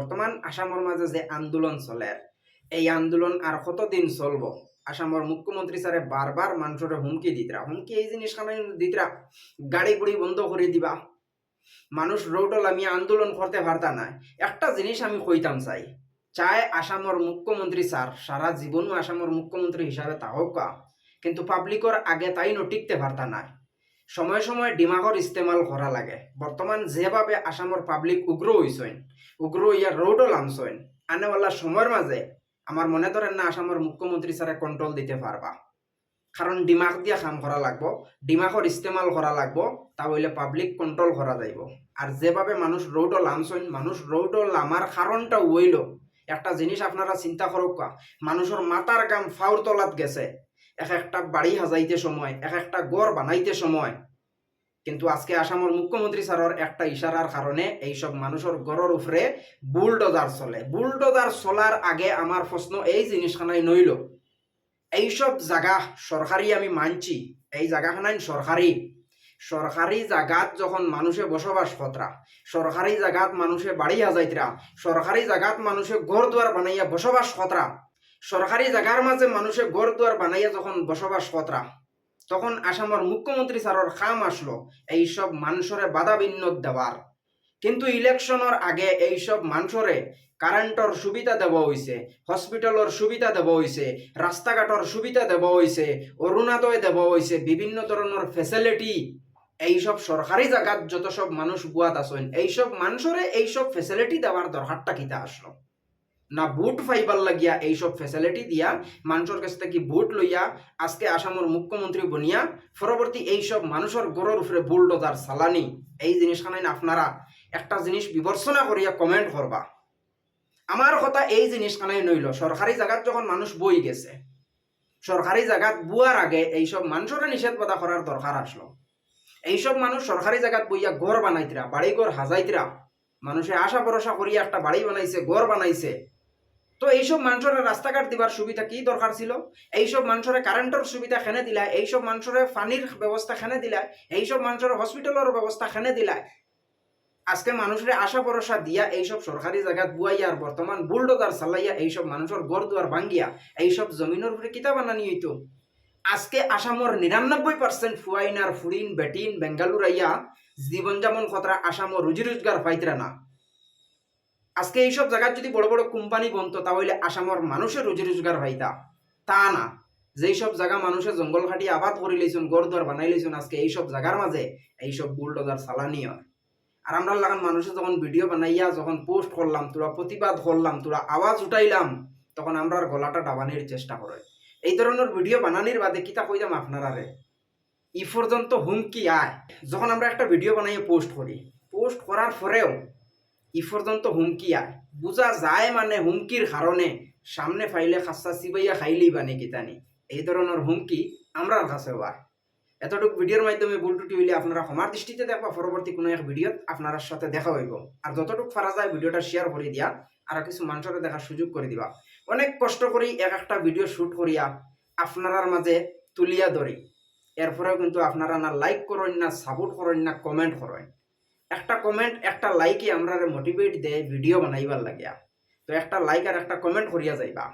বর্তমান আসামের মাঝে যে আন্দোলন চলে, এই আন্দোলন আর কতদিন চলবো? আসামের মুখ্যমন্ত্রী স্যারে বারবার মানুষের হুমকি দিতরা হুমকি এই জিনিস দিতরা গাড়ি গুড়ি বন্ধ করে দিবা। মানুষ রোডল আমি আন্দোলন করতে পারতা না একটা জিনিস আমি কইতাম চাই চাই আসামের মুখ্যমন্ত্রী স্যার সারা জীবনও আসামের মুখ্যমন্ত্রী হিসাবে তাহকা কিন্তু পাবলিকর আগে তাই টিকতে পারতা না সময় সময় ডিমাগর ইস্তেমাল করা লাগে। বর্তমান যেভাবে আসামের পাবলিক উগ্র হইছেন উগ্র ইয়া রোডও লামছেন আনেওয়ালা সময়ের মাঝে আমার মনে ধরেন না আসামের মুখ্যমন্ত্রী স্যারে কন্ট্রোল দিতে পারবা কারণ ডিমাগ দিয়া কাম করা লাগবো ডিমাগর ইস্তেমাল করা লাগবো, তা হইলে পাবলিক কন্ট্রোল করা যাইব। আর যেভাবে মানুষ রোডও লামছেন মানুষ রোডও লামার কারণটা হইল একটা জিনিস আপনারা চিন্তা করুক মানুষের মাথার গাম ফাউর তলাত গেছে। এক একটা বাড়ি সাজাইতে সময়, এক একটা গড় বানাইতে সময়। কিন্তু আজকে আসামের মুখ্যমন্ত্রী স্যারের একটা ইশারার কারণে এইসব মানুষের গড়ের উপরে বুলডোজার চলে। বুলডোজার চলার আগে আমার প্রশ্ন এই জিনিসখানাই নইল। এইসব জায়গা সরকারি আমি মানছি, এই জায়গাখানাই সরকারি। সরকারি জাগাত যখন মানুষে বসবাস কতরা, সরকারি জাগাত মানুষে বাড়ি হাজাইতরা সরকারি জাগাত মানুষে ঘর দুয়ার বানাইয়া বসবাস কতরা সরকারি জায়গার মাঝে মানুষে ঘর দুয়ার বানাইয়া যখন বসবাস কতরা তখন আসামের মুখ্যমন্ত্রী স্যারের খাম আসলো এইসব মানুষরে বাধা বিন্নত দেওয়ার কিন্তু ইলেকশনের আগে এইসব মানুষরে কারেন্টর সুবিধা দেব হইছে হসপিটালর সুবিধা দেব হইছে রাস্তাঘাটর সুবিধা দেব হইছে অরুণোদয় দেব হইছে বিভিন্ন ধরনের ফেসিলিটি এইসব সরকারি জায়গাত যত সব মানুষ বুয়াত আছেন, এইসব মানুষরে এইসব ফেসিলিটি দেওয়ার দরকারটা কিতা আসলো না বুট ফাইবার লাগিয়া এইসব ফেসিলিটি দিয়া মানুষের কাছ থেকে বুট লইয়া আজকে আসামের মুখ্যমন্ত্রী বনিয়া পরবর্তী এইসব মানুষের গড়ের উপরে বুলডোজার সালানি এই জিনিসখানাই আপনারা একটা জিনিস বিবেচনা করিয়া কমেন্ট করবা। আমার কথা এই জিনিসখানাই নইল, সরকারি জায়গাত যখন মানুষ বই গেছে, সরকারি জায়গাত বুয়ার আগে এইসব মানুষের নিষেধ বাধা করার দরকার আসলো এইসব মানুষ সরকারি জায়গাত বইয়া ঘর বানাইতরা বাড়ি ঘর হাজাইতরা মানুষে আশা ভরসা করিয়া একটা বাড়ি বানাইছে ঘর বানাইছে। তো এইসব মানুষের রাস্তাঘাট দিবার সুবিধা কি দরকার ছিল? এইসব মানুষের কারেন্টের সুবিধা খেনে দিলা? এইসব মানুষের পানির ব্যবস্থা খেনে দিলা? এইসব মানুষের হসপিটালের ব্যবস্থা খেনে দিলা? আজকে মানুষের আশা ভরসা দিয়া এইসব সরকারি জায়গাত বুয়াইয়া বর্তমান বুলডোজার চালাইয়া এইসব মানুষের গড় দুয়ার ভাঙ্গিয়া এইসব জমিনের উপরে কিতাব বানানি হইতো আজকে আসামর নিরানব্বই পার্সেন্ট ফুয়াইনার ফুরিন বেটিন বেঙ্গালুর আইয়া জীবন যেমন খতরা আসামর রুজি রোজগার পাইতরা না। আজকে এইসব জায়গায় যদি বড় বড় কোম্পানি বনতো, তাহলে আসামর মানুষের রুজি রোজগার পাইতা তা না। যেই সব জায়গা মানুষের জঙ্গল খাটি আবাদ করে লইছুন গড় দুয়ার বানাই লইছুন, আজকে এইসব জায়গার মাঝে এইসব বুলডোজার চালানি হয়। আর আমরা লাগান মানুষে যখন ভিডিও বানাইয়া যখন পোস্ট করলাম, তোরা প্রতিবাদ করলাম, তোরা আওয়াজ উঠাইলাম, তখন আমরা গলাটা ডাবানির চেষ্টা করে। এই ধরনের ভিডিও বানানির বাদে কিতা কইলাম আপনারা রে ই পর্যন্ত হুমকি আয়। যখন আমরা একটা ভিডিও বানাইয়ে পোস্ট করি, পোস্ট করার পরেও ই পর্যন্ত হুমকি আয় বুঝা যায় মানে হুমকির কারণে সামনে ফাইলে খাসা চিবাইয়া খাইলি বানে কিতানি এই ধরনের হুমকি আমরার কাছে আয় এতটুকু ভিডিওর মাধ্যমে ভুল টুটি হইলে আপনারা সমার দৃষ্টিতে দেখবা। পরবর্তী কোনো এক ভিডিওত আপনার সাথে দেখা হইব। আর যতটুকু পারা যায় ভিডিওটা শেয়ার করে দিয়া আর কিছু মানুষের দেখার সুযোগ করে দিবা। অনেক কষ্ট করি এক একটা ভিডিও শুট করিয়া আপনারার মাঝে তুলিয়া ধরি এরপরেও কিন্তু আপনারা না লাইক করেন না সাপোর্ট করেন না কমেন্ট করেন একটা কমেন্ট একটা লাইকে আমরা মোটিভেট দেয় ভিডিও বানাইবার লাগিয়া। তো একটা লাইক আর একটা কমেন্ট করিয়া যাইবা।